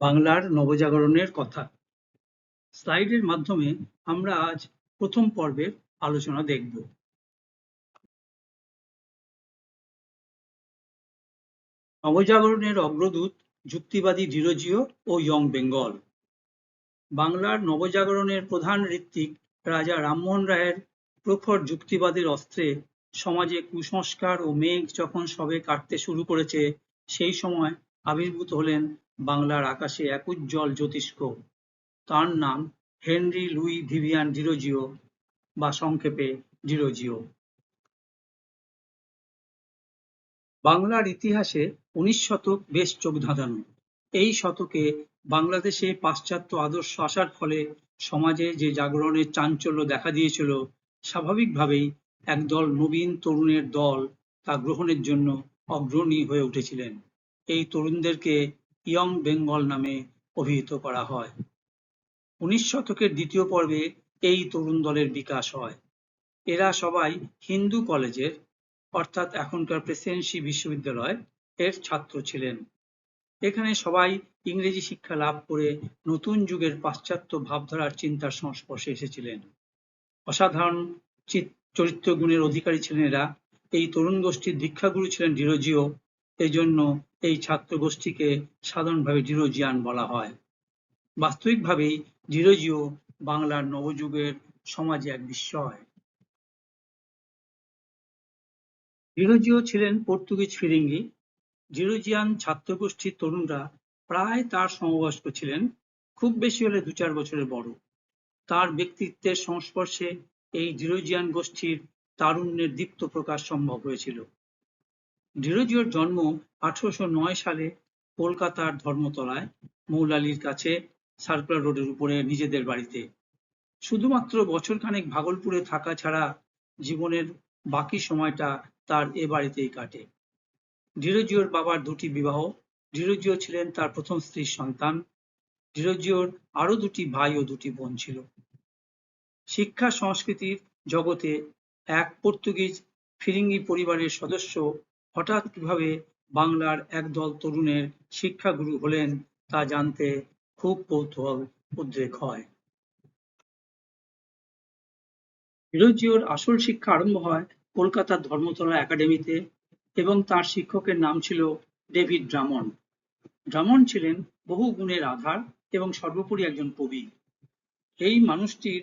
বাংলার নবজাগরণের কথা। স্লাইডের মাধ্যমে আমরা আজ প্রথম পর্বের আলোচনা দেখব। নবজাগরণের অগ্রদূত যুক্তিবাদী ডিরোজিও ও ইয়ং বেঙ্গল। বাংলার নবজাগরণের প্রধান ঋত্বিক রাজা রামমোহন রায়ের প্রখর যুক্তিবাদের অস্ত্রে সমাজে কুসংস্কার ও মেঘ যখন সবে কাটতে শুরু করেছে, সেই সময় আবির্ভূত হলেন বাংলার আকাশে এক উজ্জ্বল জ্যোতিষ্ক। তার নাম হেনরি লুই ভিভিয়ান ডিরোজিও বা সংক্ষেপে ডিরোজিও বাংলার ইতিহাসে উনিশ শতক বেশ চোখ ধাঁধানো এই শতকে বাংলাদেশে পাশ্চাত্য আদর্শ আসার ফলে সমাজে যে জাগরণের চাঞ্চল্য দেখা দিয়েছিল, স্বাভাবিকভাবেই একদল নবীন তরুণের দল তা গ্রহণের জন্য অগ্রণী হয়ে উঠেছিলেন। এই তরুণদেরকে ইয়ং বেঙ্গল নামে অভিহিত করা হয়। উনিশ শতকের দ্বিতীয় পর্বে এই তরুণ দলের বিকাশ হয়। এরা সবাই হিন্দু কলেজের, অর্থাৎ এখনকার প্রেসিডেন্সি বিশ্ববিদ্যালয় এর ছাত্র ছিলেন। এখানে সবাই ইংরেজি শিক্ষা লাভ করে নতুন যুগের পাশ্চাত্য ভাবধারার চিন্তার সংস্পর্শে এসেছিলেন। অসাধারণ চরিত্র গুণের অধিকারী ছিলেন এরা। এই তরুণ গোষ্ঠীর দীক্ষাগুরু ছিলেন ডিরোজিও। এই জন্য এই ছাত্র গোষ্ঠীকে সাধারণভাবে ডিরোজিয়ান বলা হয়। বাস্তবিকভাবেই ডিরোজিও বাংলার নবযুগের সমাজে এক বিস্ময়। ডিরোজিও ছিলেন পর্তুগিজ ফিরিঙ্গি। ডিরোজিয়ান ছাত্রগোষ্ঠীর তরুণরা প্রায় তার সমবয়স্ক ছিলেন, খুব বেশি হলে দু চার বছরের বড়। তার ব্যক্তিত্বের সংস্পর্শে এই ডিরোজিয়ান গোষ্ঠীর তারুণ্যের দীপ্ত প্রকাশ সম্ভব হয়েছিল। ডিরোজিওর জন্ম আঠারোশো নয় সালে কলকাতার ধর্মতলায়। মৌলালির কাছে সার্কুলার রোডের উপরে নিজেদের বাড়িতে। শুধুমাত্র বছরখানেক ভাগলপুরে থাকা ছাড়া জীবনের বাকি সময়টা তার এ বাড়িতেই কাটে। ডিরোজিওর বাবার দুটি বিবাহ, ডিরোজিও ছিলেন তার প্রথম স্ত্রীর সন্তান, ডিরোজিওর আরও দুটি ভাই ও দুটি বোন ছিল। শিক্ষা সংস্কৃতির জগতে এক পর্তুগিজ ফিরিঙ্গি পরিবারের সদস্য হঠাৎ কীভাবে বাংলার একদল তরুণের শিক্ষাগুরু হলেন তা জানতে খুব কৌতূহল, উদ্রেক হয়। ডিরোজিওর আসল শিক্ষা আরম্ভ হয় কলকাতার ধর্মতলা একাডেমিতে এবং তার শিক্ষকের নাম ছিল ডেভিড ড্রামন। ড্রামন ছিলেন বহু গুণের আধার এবং সর্বোপরি একজন কবি। এই মানুষটির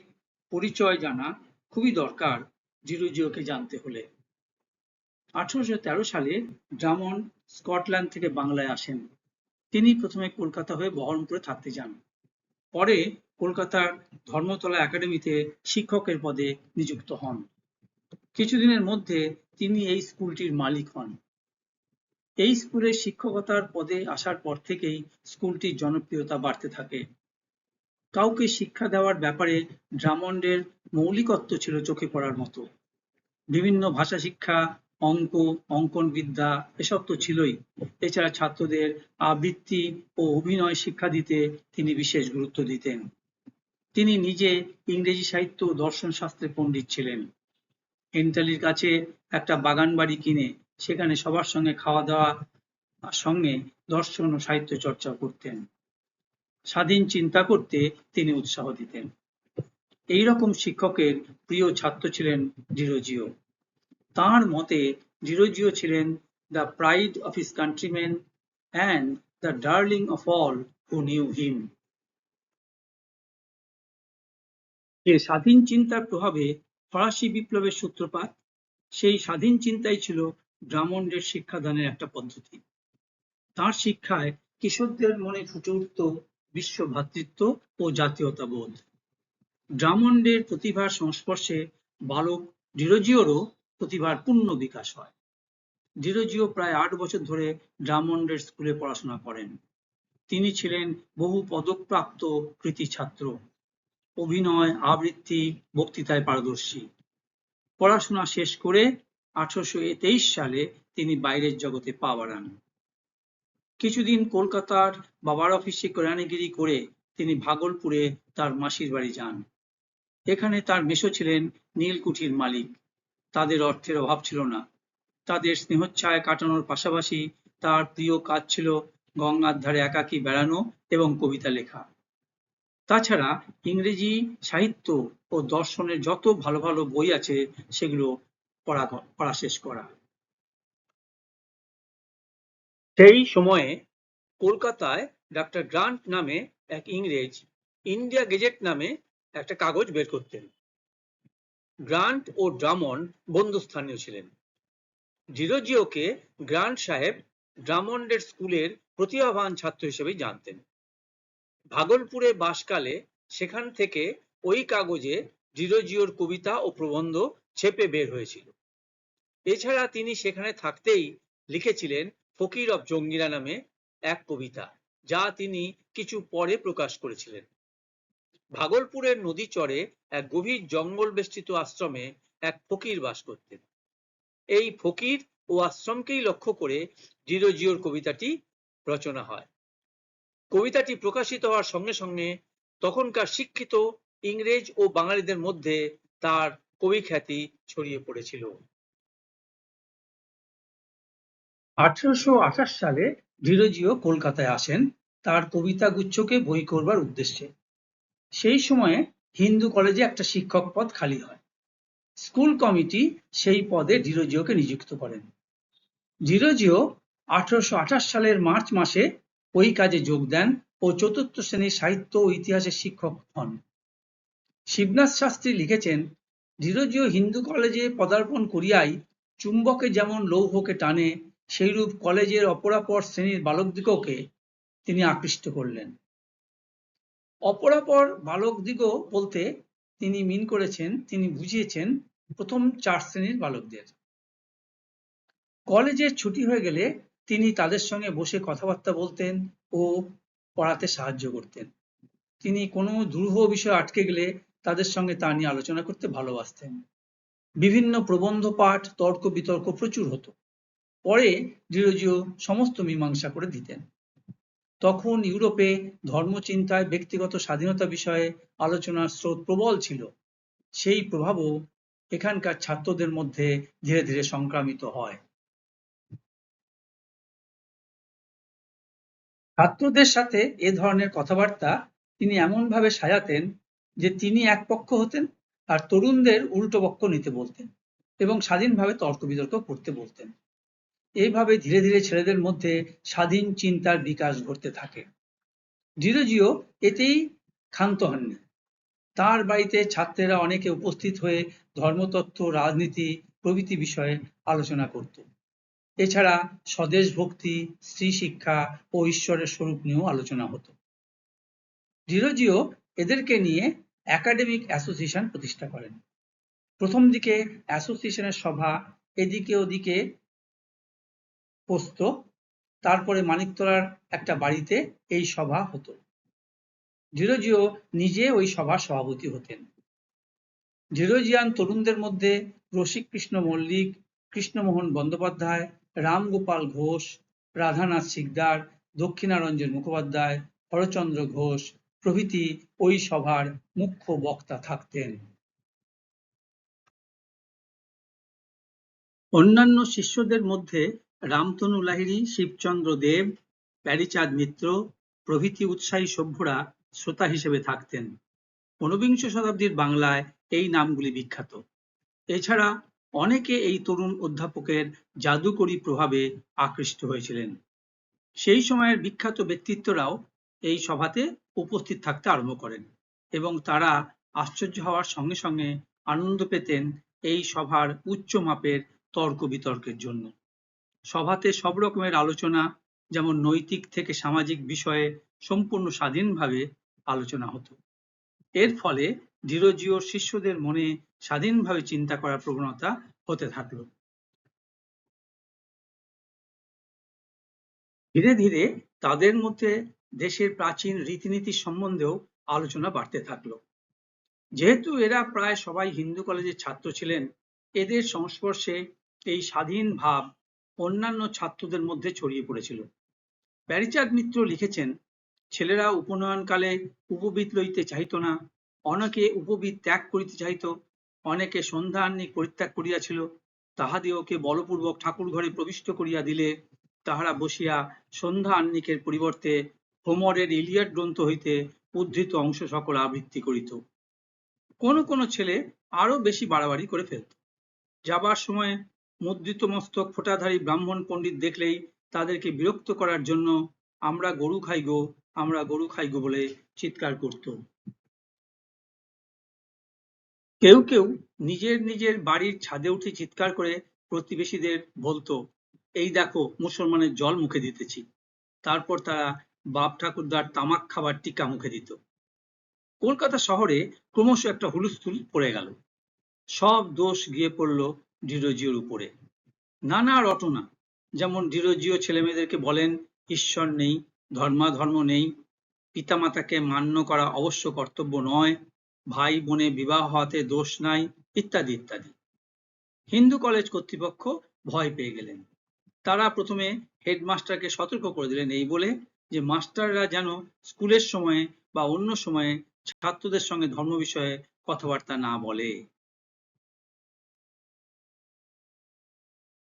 পরিচয় জানা খুবই দরকার ডিরোজিওকে জানতে হলে। আঠারোশো তেরো সালে ড্রামন স্কটল্যান্ড থেকে বাংলায় আসেন। তিনি প্রথমে কলকাতা হয়ে বহরমপুরে থাকতে যান। পরে কলকাতার ধর্মতলা একাডেমিতে শিক্ষকের পদে নিযুক্ত হন। কিছুদিনের মধ্যে তিনি এই স্কুলটির মালিক হন। এই স্কুলে শিক্ষকতার পদে আসার পর থেকেই স্কুলটির জনপ্রিয়তা বাড়তে থাকে। কাউকে শিক্ষা দেওয়ার ব্যাপারে ড্রামন্ডের মৌলিকত্ব ছিল চোখে পড়ার মতো। বিভিন্ন ভাষা শিক্ষা অঙ্ক অঙ্কন বিদ্যা এসব তো ছিলই। এছাড়া ছাত্রদের আবৃত্তি ও অভিনয় শিক্ষা দিতে তিনি বিশেষ গুরুত্ব দিতেন। তিনি নিজে ইংরেজি সাহিত্য ও দর্শন শাস্ত্রে পণ্ডিত ছিলেন। এন্টালির কাছে একটা বাগান বাড়ি কিনে সেখানে সবার সঙ্গে খাওয়া দাওয়া সঙ্গে দর্শন ও সাহিত্য চর্চা করতেন। স্বাধীন চিন্তা করতে তিনি উৎসাহ দিতেন। এই রকম শিক্ষকের প্রিয় ছাত্র ছিলেন ডিরোজিও তাঁর মতে ডিরোজিও ছিলেন the pride of his countrymen and the darling of all who knew him যে স্বাধীন চিন্তার প্রভাবে ফরাসি বিপ্লবের সূত্রপাত, সেই স্বাধীন চিন্তাই ছিল ব্রাহ্মণদের শিক্ষাদানের একটা পদ্ধতি। তার শিক্ষায় কিশোরদের মনে ফুটে উঠত বিশ্ব ভ্রাতৃত্ব ও জাতীয়তাবোধ। ড্রামন্ডের প্রতিভার সংস্পর্শে বালক ডিরোজিওরও প্রতিভার পূর্ণ বিকাশ হয়। ডিরোজিও প্রায় আট বছর ধরে ড্রামন্ডের স্কুলে পড়াশোনা করেন। তিনি ছিলেন বহু পদকপ্রাপ্ত কৃতি ছাত্র। অভিনয়, আবৃত্তি, বক্তৃতায় পারদর্শী। পড়াশোনা শেষ করে আঠারোশো তেইশ সালে তিনি বাইরের জগতে পা বাড়ান। কিছুদিন কলকাতার বাবার অফিসে কেরানিগিরি করে তিনি ভাগলপুরে তার মাসির বাড়ি যান। এখানে তার মেশো ছিলেন নীলকুঠির মালিক। তাদের অর্থের অভাব ছিল না। তাদের স্নেহচ্ছায় কাটানোর পাশাপাশি তার প্রিয় কাজ ছিল গঙ্গার ধারে একাকী বেড়ানো এবং কবিতা লেখা। তাছাড়া ইংরেজি সাহিত্য ও দর্শনের যত ভালো ভালো বই আছে, সেগুলো পড়া পড়া শেষ করা। সেই সময়ে কলকাতায় ডাক্তার গ্রান্ট নামে এক ইংরেজ, ইন্ডিয়া গেজেট নামে একটা কাগজ বের করতেন। গ্রান্ট ও ড্রামন্ড বন্ধুস্থানীয় ছিলেন। ডিরোজিওকে গ্রান্ট সাহেব ড্রামন্ডের স্কুলের প্রতিভাবান ছাত্র হিসেবে জানতেন। ভাগলপুরে বাসকালে সেখান থেকে ওই কাগজে ডিরোজিওর কবিতা ও প্রবন্ধ ছেপে বের হয়েছিল। এছাড়া তিনি সেখানে থাকতেই লিখেছিলেন ফকির অব জঙ্গিরা নামে এক কবিতা, যা তিনি কিছু পরে প্রকাশ করেছিলেন। ভাগলপুরের নদী চরে এক গভীর জঙ্গল বেষ্টিত আশ্রমে এক ফকির বাস করতেন। এই ফকির ও আশ্রমকেই লক্ষ্য করে ডিরোজিওর কবিতাটি রচনা হয়। কবিতাটি প্রকাশিত হওয়ার সঙ্গে সঙ্গে তখনকার শিক্ষিত ইংরেজ ও বাঙালিদের মধ্যে তার কবি খ্যাতি ছড়িয়ে পড়েছিল। আঠারোশো আঠাশ সালে ডিরোজিও কলকাতায় আসেন। তার কবিতা গুচ্ছকে বই করবার উদ্দেশ্যে। সেই সময়ে হিন্দু কলেজে একটা শিক্ষক পদ খালি হয়। স্কুল কমিটি সেই পদে ডিরোজিওকে নিযুক্ত করেন। ডিরোজিও আঠারোশো আঠাশ সালের মার্চ মাসে ওই কাজে যোগ দেন ও চতুর্থ শ্রেণির সাহিত্য ও ইতিহাসের শিক্ষক হন। শিবনাথ শাস্ত্রী লিখেছেন, ডিরোজিও হিন্দু কলেজে পদার্পণ করিয়াই চুম্বকে যেমন লৌহকে টানে, সেইরূপ কলেজের অপরাপর শ্রেণির বালকদিগকে তিনি আকৃষ্ট করলেন। অপরাপর বালকদিগও বলতে তিনি মিন করেছেন, তিনি বুঝিয়েছেন প্রথম চার শ্রেণির বালকদের। কলেজের ছুটি হয়ে গেলে তিনি তাদের সঙ্গে বসে কথাবার্তা বলতেন ও পড়াতে সাহায্য করতেন। তিনি কোনো দুরূহ বিষয় আটকে গেলে তাদের সঙ্গে তা নিয়ে আলোচনা করতে ভালোবাসতেন। বিভিন্ন প্রবন্ধ পাঠ, তর্ক বিতর্ক প্রচুর হতো। পরে ডিরোজিও সমস্ত মীমাংসা করে দিতেন। তখন ইউরোপে ধর্মচিন্তায় ব্যক্তিগত স্বাধীনতা বিষয়ে আলোচনার স্রোত প্রবল ছিল। সেই প্রভাবও এখানকার ছাত্রদের মধ্যে ধীরে ধীরে সংক্রামিত হয়। ছাত্রদের সাথে এ ধরনের কথাবার্তা তিনি এমনভাবে সাজাতেন যে তিনি এক পক্ষ হতেন আর তরুণদের উল্টো পক্ষ নিতে বলতেন এবং স্বাধীনভাবে তর্ক বিতর্ক করতে বলতেন। এইভাবে ধীরে ধীরে ছেলেদের মধ্যে স্বাধীন চিন্তার বিকাশ ঘটতে থাকে। ডিরোজিও এতেই ক্ষান্ত হননি। তার বাড়িতে ছাত্রেরা অনেকে উপস্থিত হয়ে ধর্মতত্ত্ব, রাজনীতি, প্রভৃতি বিষয়ে আলোচনা করত। এছাড়া স্বদেশ ভক্তি, স্ত্রী শিক্ষা ও ঈশ্বরের স্বরূপ নিয়েও আলোচনা হতো। ডিরোজিও এদেরকে নিয়ে একাডেমিক অ্যাসোসিয়েশন প্রতিষ্ঠা করেন। প্রথম দিকে অ্যাসোসিয়েশনের সভা, এদিকে ওদিকে পোস্ত। তারপরে মানিকতলার একটা বাড়িতে এই সভা হতো। ডিরোজিও নিজে ওই সভার সভাপতি হতেন। ডিরোজিয়ান তরুণদের মধ্যে রসিককৃষ্ণ মল্লিক, কৃষ্ণমোহন বন্দ্যোপাধ্যায়, রামগোপাল ঘোষ, রাধানাথ শিকদার, দক্ষিণারঞ্জন মুখোপাধ্যায়, হরচন্দ্র ঘোষ প্রভৃতি ওই সভার মুখ্য বক্তা থাকতেন। অন্যান্য শিষ্যদের মধ্যে রামতনু লাহিড়ী, শিবচন্দ্র দেব, প্যারীচাঁদ মিত্র, প্রভৃতি উৎসাহী সভ্যরা শ্রোতা হিসেবে থাকতেন। ঊনবিংশ শতাব্দীর বাংলায় এই নামগুলি বিখ্যাত। এছাড়া অনেকে এই তরুণ অধ্যাপকের জাদুকরী প্রভাবে আকৃষ্ট হয়েছিলেন। সেই সময়ের বিখ্যাত ব্যক্তিত্বরাও এই সভাতে উপস্থিত থাকতে আরম্ভ করেন এবং তারা আশ্চর্য হওয়ার সঙ্গে সঙ্গে আনন্দ পেতেন এই সভার উচ্চ মাপের তর্ক বিতর্কের জন্য। সভাতে সব রকমের আলোচনা, যেমন নৈতিক থেকে সামাজিক বিষয়ে সম্পূর্ণ স্বাধীনভাবে আলোচনা হতো। এর ফলে ডিরোজিওর শিষ্যদের মনে স্বাধীনভাবে চিন্তা করার প্রবণতা হতে থাকল। ধীরে ধীরে তাদের মধ্যে দেশের প্রাচীন রীতিনীতি সম্বন্ধেও আলোচনা বাড়তে থাকল। যেহেতু এরা প্রায় সবাই হিন্দু কলেজের ছাত্র ছিলেন, এদের সংস্পর্শে এই স্বাধীন ভাব অন্যান্য ছাত্রদের মধ্যে ছড়িয়ে পড়েছিল। প্যারিচাঁদ মিত্র লিখেছেন, ছেলেরা উপনয়নকালে উপবীত লইতে চাহিত না, অনেকে উপবীত ত্যাগ করিতে চাহিত, অনেকে সন্ধ্যাহ্নি পরিত্যাগ করিয়াছিল তাহাদিওকে বলপূর্বক ঠাকুর ঘরে প্রবিষ্ট করিয়া দিলে তাহারা বসিয়া সন্ধ্যা আহ্নিকের পরিবর্তে হোমরের ইলিয়াড গ্রন্থ হইতে উদ্ধৃত অংশ সকল আবৃত্তি করিত। কোনো কোনো ছেলে আরও বেশি বাড়াবাড়ি করে ফেলত। যাবার সময় মুদ্রিত মস্তক ফোঁটাধারী ব্রাহ্মণ পণ্ডিত দেখলেই তাদেরকে বিরক্ত করার জন্য আমরা গরু খাই গো, আমরা গরু খাই গো বলে চিৎকার করত। কেউ কেউ নিজের নিজের বাড়ির ছাদে উঠে চিৎকার করে প্রতিবেশীদের বলতো, এই দেখো, মুসলমানের জল মুখে দিতেছি। তারপর তারা বাপ ঠাকুরদার তামাক খাবার টিকা মুখে দিত। কলকাতা শহরে ক্রমশ একটা হুলস্থুল পড়ে গেল। সব দোষ গিয়ে পড়ল ডিরোজিওর উপরে। নানা রটনা, যেমন ডিরোজিও ছেলেমেয়েদেরকে বলেন, ঈশ্বর নেই, ধর্মাধর্ম নেই, পিতামাতাকে মান্য করা অবশ্য কর্তব্য নয়, ভাই বোনে বিবাহ হওয়াতে দোষ নাই, ইত্যাদি ইত্যাদি। হিন্দু কলেজ কর্তৃপক্ষ ভয় পেয়ে গেলেন। তারা প্রথমে হেডমাস্টারকে সতর্ক করে দিলেন এই বলে যে, মাস্টাররা যেন স্কুলের সময়ে বা অন্য সময়ে ছাত্রদের সঙ্গে ধর্ম বিষয়ে কথাবার্তা না বলে।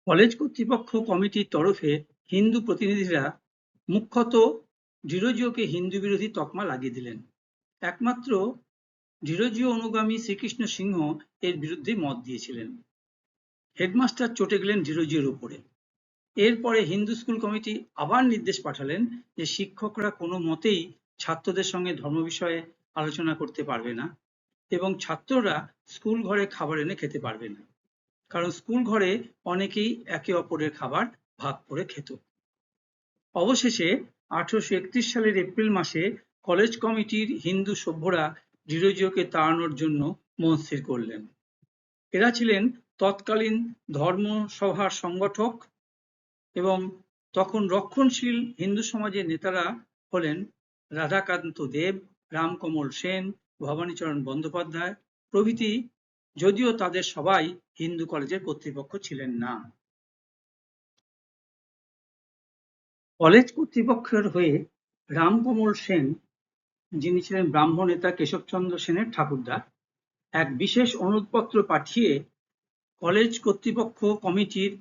কলেজ কর্তৃপক্ষ কমিটির তরফে হিন্দু প্রতিনিধিরা মুখ্যত ডিরোজিওকে হিন্দু বিরোধী তকমা লাগিয়ে দিলেন। একমাত্র ডিরোজিও অনুগামী শ্রীকৃষ্ণ সিংহ এর বিরুদ্ধে মত দিয়েছিলেন। হেডমাস্টার চটে গেলেন ডিরোজিওর উপরে। এরপরে হিন্দু স্কুল কমিটি আবার নির্দেশ পাঠালেন যে শিক্ষকরা কোনো মতেই ছাত্রদের সঙ্গে ধর্ম বিষয়ে আলোচনা করতে পারবে না এবং ছাত্ররা স্কুল ঘরে খাবার এনে খেতে পারবে না। কারণ স্কুল ঘরে অনেকেই একে অপরের খাবার ভাগ করে খেত। অবশেষে আঠারোশো একত্রিশ সালের এপ্রিল মাসে কলেজ কমিটির হিন্দু সভ্যরা ডিরোজিওকে তাড়ানোর জন্য মনস্থির করলেন। এরা ছিলেন তৎকালীন ধর্ম সভার সংগঠক এবং তখন রক্ষণশীল হিন্দু সমাজের নেতারা হলেন রাধাকান্ত দেব, রামকমল সেন, ভবানীচরণ বন্দ্যোপাধ্যায় প্রভৃতি যদিও তাদের সবাই হিন্দু কলেজের কর্তৃপক্ষ ছিলেন না। কলেজ কর্তৃপক্ষের হয়ে রামকমল সেন, যিনি ছিলেন ব্রাহ্ম নেতা কেশবচন্দ্র সেনের ঠাকুরদা এক বিশেষ অনুরোধপত্র পাঠিয়ে কলেজ কর্তৃপক্ষ কমিটির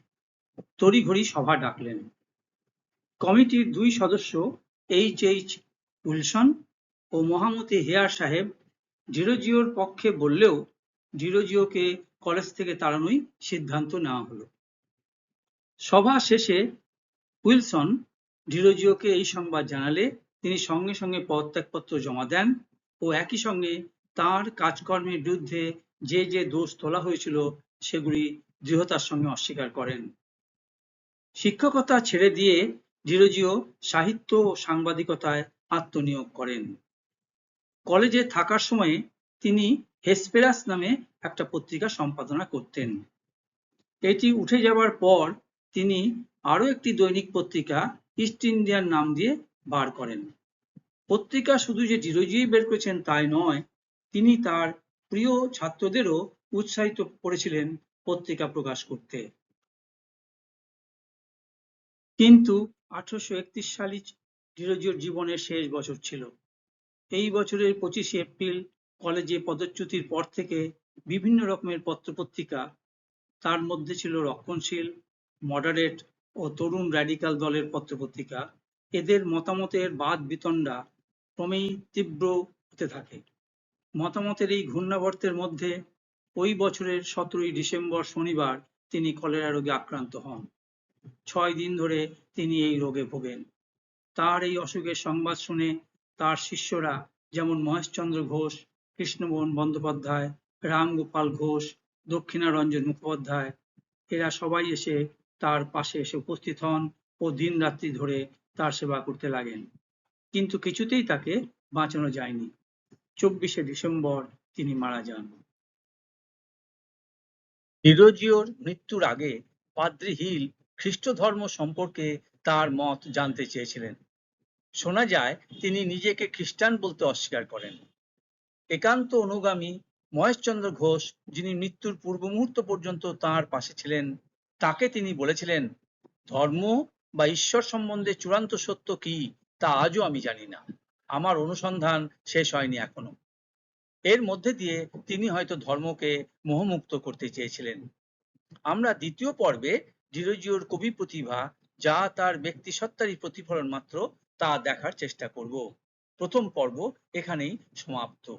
তড়িঘড়ি সভা ডাকলেন। কমিটির দুই সদস্য এইচ এইচ উইলসন ও মহামতি হেয়ার সাহেব, ডিরোজিওর পক্ষে বললেও ডিরোজিওকে কলেজ থেকে তাড়ানোই সিদ্ধান্ত নেওয়া হলো। সভা শেষে উইলসন ডিরোজিওকে এই সংবাদ জানালে তিনি সঙ্গে সঙ্গে পদত্যাগপত্র জমা দেন ও একই সঙ্গে তার কাজকর্মের বিরুদ্ধে যে যে দোষ তোলা হয়েছিল সেগুলি দৃঢ়তার সঙ্গে অস্বীকার করেন। শিক্ষকতা ছেড়ে দিয়ে ডিরোজিও সাহিত্য ও সাংবাদিকতায় আত্মনিয়োগ করেন। কলেজে থাকার সময়ে তিনি হেসপেরাস নামে একটা পত্রিকা সম্পাদনা করতেন। এটি উঠে যাবার পর তিনি আরও একটি দৈনিক পত্রিকা ইস্ট ইন্ডিয়ান নাম দিয়ে বার করেন। পত্রিকা শুধু যে ডিরোজিওই বের করেছেন তাই নয়, তিনি তার প্রিয় ছাত্রদেরও উৎসাহিত করেছিলেন পত্রিকা প্রকাশ করতে। কিন্তু আঠারোশো একত্রিশ সালই ডিরোজিওর জীবনের শেষ বছর ছিল। এই বছরের পঁচিশে এপ্রিল কলেজে পদচ্যুতির পর থেকে বিভিন্ন রকমের পত্রপত্রিকা, তার মধ্যে ছিল রক্ষণশীল মডারেট ও তরুণ র্যাডিক্যাল দলের পত্রপত্রিকা। এদের মতামতের বাদ বিতণ্ডা ক্রমেই তীব্র হতে থাকে। মতামতের এই ঘূর্ণাবর্তের মধ্যে ওই বছরের সতেরোই ডিসেম্বর শনিবার তিনি কলেরা রোগে আক্রান্ত হন। ছয় দিন ধরে তিনি এই রোগে ভোগেন। তার এই অসুখের সংবাদ শুনে তার শিষ্যরা যেমন মহেশচন্দ্র ঘোষ কৃষ্ণমোহন বন্দ্যোপাধ্যায় রামগোপাল ঘোষ দক্ষিণারঞ্জন মুখোপাধ্যায়, এরা সবাই এসে তার পাশে এসে উপস্থিত হন ও দিন রাত্রি ধরে তার সেবা করতে লাগেন। কিন্তু কিছুতেই তাকে বাঁচানো যায়নি। চব্বিশে ডিসেম্বর তিনি মারা যান। ডিরোজিওর মৃত্যুর আগে পাদ্রি হিল খ্রিস্ট ধর্ম সম্পর্কে তার মত জানতে চেয়েছিলেন। শোনা যায়, তিনি নিজেকে খ্রিস্টান বলতে অস্বীকার করেন। একান্ত অনুগামী মহেশচন্দ্র ঘোষ, যিনি মৃত্যুর পূর্ব মুহূর্ত পর্যন্ত তার পাশে ছিলেন, তাকে তিনি বলেছিলেন, ধর্ম বা ঈশ্বর সম্বন্ধে চূড়ান্ত সত্য কি, তা আজও আমি জানি না। আমার অনুসন্ধান শেষ হয়নি এখনও। এর মধ্যে দিয়ে তিনি হয়তো ধর্মকে মোহমুক্ত করতে চেয়েছিলেন। আমরা দ্বিতীয় পর্বে ডিরোজিওর কবি প্রতিভা, যা তার ব্যক্তিসত্তারই প্রতিফলন মাত্র, তা দেখার চেষ্টা করব। প্রথম পর্ব এখানেই সমাপ্ত।